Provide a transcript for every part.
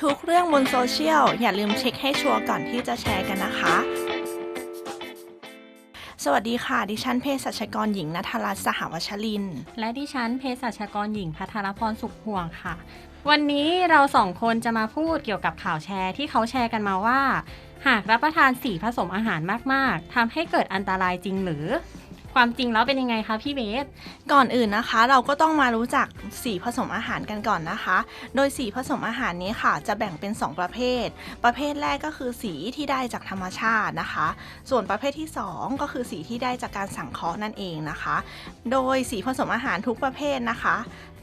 ทุกเรื่องบนโซเชียล อย่าลืมเช็คให้ชัวร์ก่อนที่จะแชร์กันนะคะ สวัสดีค่ะ ดิฉันเภสัชกรหญิงนัทรัตน์สหวัชริน และดิฉันเภสัชกรหญิงพัทรพรสุขห่วงค่ะ วันนี้เราสองคนจะมาพูดเกี่ยวกับข่าวแชร์ที่เขาแชร์กันมาว่า หากรับประทานสีผสมอาหารมาก ๆทำให้เกิดอันตรายจริงหรือ ความจริงแล้วเป็นยังไงคะพี่เบส ก่อนอื่นนะคะ เราก็ต้องมารู้จักสีผสมอาหารกันก่อนนะคะ โดยสีผสมอาหารนี้ค่ะ จะแบ่งเป็น 2 ประเภท ประเภทแรกก็คือสีที่ได้จากธรรมชาตินะคะ ส่วนประเภทที่ 2 ก็คือสีที่ได้จากการสังเคราะห์นั่นเองนะคะ โดยสีผสมอาหารทุกประเภทนะคะ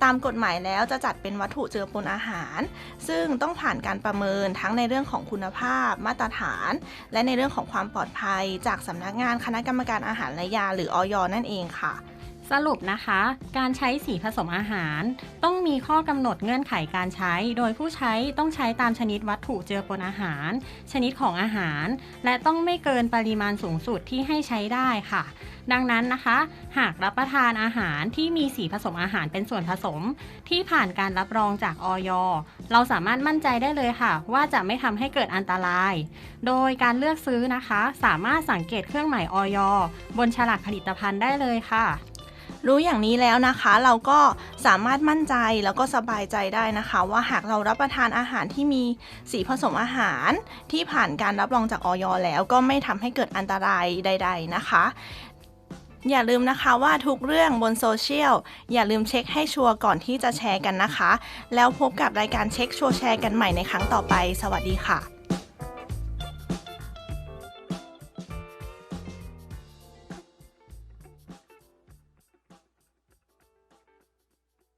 ตามกฎหมายแล้วจะจัดเป็นวัตถุเจือปนอาหาร ซึ่งต้องผ่านการประเมินทั้งในเรื่องของคุณภาพ มาตรฐาน และในเรื่องของความปลอดภัย จากสำนักงานคณะกรรมการอาหารและยาหรือออยนั่นเองค่ะ สรุปนะคะ การใช้สีผสมอาหาร ต้องมีข้อกำหนดเงื่อนไขการใช้ โดยผู้ใช้ต้องใช้ตามชนิดวัตถุเจือปนอาหาร ชนิดของอาหาร และต้องไม่เกินปริมาณสูงสุดที่ให้ใช้ได้ค่ะ ดังนั้นนะคะ หากรับประทานอาหารที่มีสีผสมอาหารเป็นส่วนผสม ที่ผ่านการรับรองจากออยเราสามารถมั่นใจได้เลยค่ะ ว่าจะไม่ทำให้เกิดอันตราย โดยการเลือกซื้อนะคะ สามารถสังเกตเครื่องหมายออยบนฉลากผลิตภัณฑ์ได้เลยค่ะ รู้อย่างนี้แล้วนะคะเราก็สามารถมั่นใจแล้วก็สบายใจได้นะคะ ว่าหากเรารับประทานอาหารที่มีสีผสมอาหารที่ผ่านการรับรองจากออยแล้วก็ไม่ทำให้เกิดอันตรายใด ๆนะคะ อย่าลืมนะคะว่าทุกเรื่องบนโซเชียลอย่าลืมเช็คให้ชัวร์ก่อนที่จะแชร์กันนะคะ แล้วพบกับรายการเช็คชัวร์แชร์กันใหม่ในครั้งต่อไป สวัสดีค่ะ